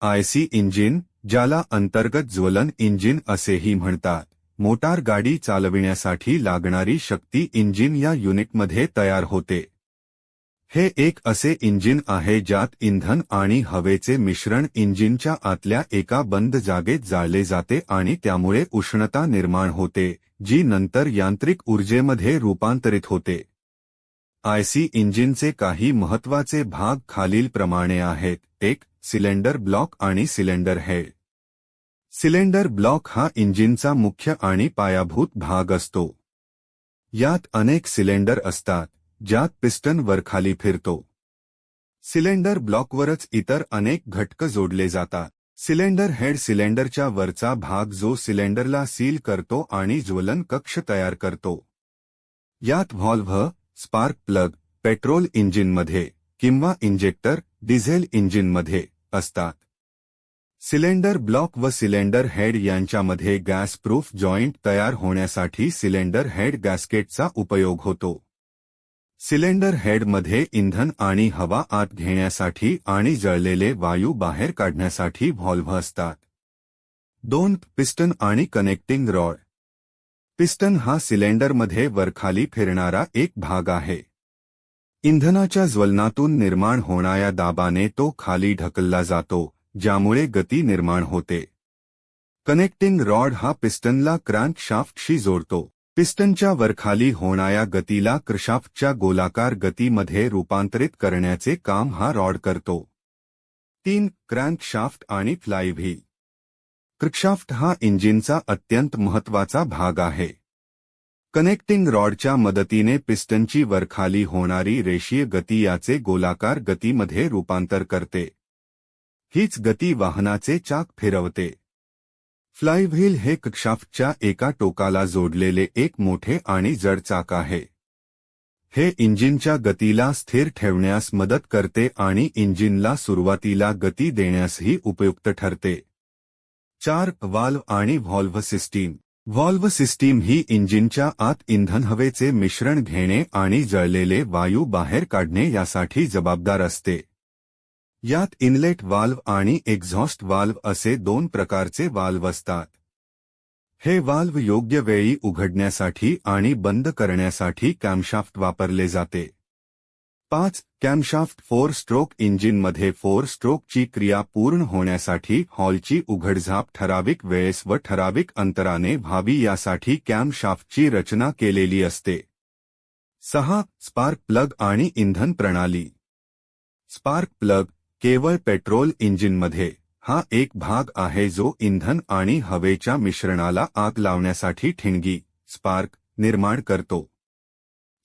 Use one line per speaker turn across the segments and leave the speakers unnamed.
IC engine ज्याला अंतर्गत ज्वलन इंजिन असेही म्हणतात मोटार गाडी चालविण्यासाठी लागणारी शक्ती इंजिन या युनिटमध्ये तयार होते. हे एक असे इंजिन आहे ज्यात इंधन आणि हवेचे मिश्रण इंजिनच्या आतल्या एका बंद जागेत जाळले जाते आणि त्यामुळे उष्णता निर्माण होते जी नंतर यांत्रिक ऊर्जेमध्ये रूपांतरित होते. आयसी इंजिनचे काही महत्त्वाचे भाग खालीलप्रमाणे आहेत. एक सिलेंडर ब्लॉक आणि सिलेंडर हेड सिलेंडर ब्लॉक हा इंजिनचा मुख्य आणि पायाभूत भाग असतो. यात अनेक सिलेंडर असतात ज्यात पिस्टन वरखाली फिरतो. सिलेंडर ब्लॉकवरच इतर अनेक घटक जोडले जातात. सिलेंडर हेड सिलेंडरच्या वरचा भाग जो सिलेंडरला सील करतो आणि ज्वलन कक्ष तयार करतो. यात व्हॉल्व्ह स्पार्क प्लग पेट्रोल इंजिनमध्ये किंवा इंजेक्टर डिझेल इंजिनमध्ये. असतात. सिलेंडर ब्लॉक व सिलेंडर हेड यांच्यामध्ये गॅस प्रूफ जॉईंट तयार होण्यासाठी सिलेंडर हेड गॅस्केटचा उपयोग होतो. सिलेंडर हेडमध्ये इंधन आणि हवा आत घेण्यासाठी आणि जळलेले वायू बाहेर काढण्यासाठी व्हॉल्व्ह असतात. दोन पिस्टन आणि कनेक्टिंग रॉड. पिस्टन हा सिलेंडरमध्ये वरखाली फिरणारा एक भाग आहे. इंधनाच्या ज्वलनातून निर्माण होणाऱ्या दाबाने तो खाली ढकलला जातो ज्यामुळे गती निर्माण होते. कनेक्टिंग रॉड हा पिस्टनला क्रँकशाफ्टशी जोडतो. पिस्टनच्या वरखाली होणाऱ्या गतीला क्रशाफ्टच्या गोलाकार गतीमध्ये रूपांतरित करण्याचे काम हा रॉड करतो. तीन क्रँकशाफ्ट आणि फ्लायव्ही क्रशाफ्ट हा इंजिनचा अत्यंत महत्त्वाचा भाग आहे. कनेक्टिंग रॉडच्या मदतीने पिस्टनची वरखाली होणारी रेषीय गती याचे गोलाकार गतीमध्ये रूपांतर करते. हीच गती वाहनाचे चाक फिरवते. फ्लायव्हील हे कक्षाफ्टच्या एका टोकाला जोडलेले एक मोठे आणि जड चाक आहे. हे इंजिनच्या गतीला स्थिर ठेवण्यास मदत करते आणि इंजिनला सुरुवातीला गती देण्यासही उपयुक्त ठरते. चार वाल्व आणि व्हॉल्व्ह सिस्टीम व्हॉल्व सिस्टीम ही इंजिनच्या आत इंधन हवेचे मिश्रण घेणे आणि जळलेले वायू बाहेर काढणे यासाठी जबाबदार असते. यात इनलेट वाल्व आणि एक्झॉस्ट वाल्व असे दोन प्रकारचे वाल्व असतात. हे वाल्व योग्य वेळी उघडण्यासाठी आणि बंद करण्यासाठी कॅमशाफ्ट वापरले जाते. पाच कॅमशाफ्ट फोर स्ट्रोक इंजिनमध्ये फोर स्ट्रोकची क्रिया पूर्ण होण्यासाठी हॉलची उघडझाप ठराविक वेळेस व ठराविक अंतराने व्हावी यासाठी कॅमशाफ्टची रचना केलेली असते. सहा स्पार्क प्लग आणि इंधन प्रणाली. स्पार्क प्लग केवळ पेट्रोल इंजिनमध्ये हा एक भाग आहे जो इंधन आणि हवेच्या मिश्रणाला आग लावण्यासाठी ठिणगी स्पार्क निर्माण करतो.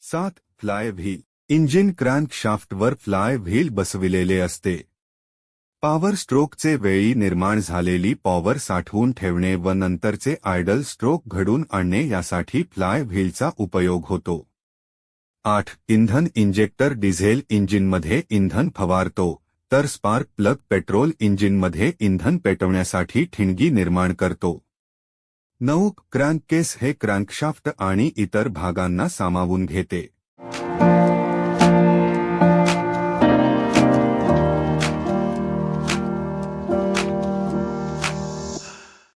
सात फ्लाय व्हील. इंजिन क्रँकशाफ्टवर फ्लाय व्हील बसविलेले असते. पॉवर स्ट्रोकचे वेळी निर्माण झालेली पॉवर साठवून ठेवणे व नंतरचे आयडल स्ट्रोक घडून आणणे यासाठी फ्लाय व्हीलचा उपयोग होतो. आठ. इंधन इंजेक्टर डिझेल इंजिनमध्ये इंधन फवारतो तर स्पार्क प्लग पेट्रोल इंजिनमध्ये इंधन पेटवण्यासाठी ठिणगी निर्माण करतो. नऊ. क्रँककेस हे क्रँकशाफ्ट आणि इतर भागांना सामावून घेते.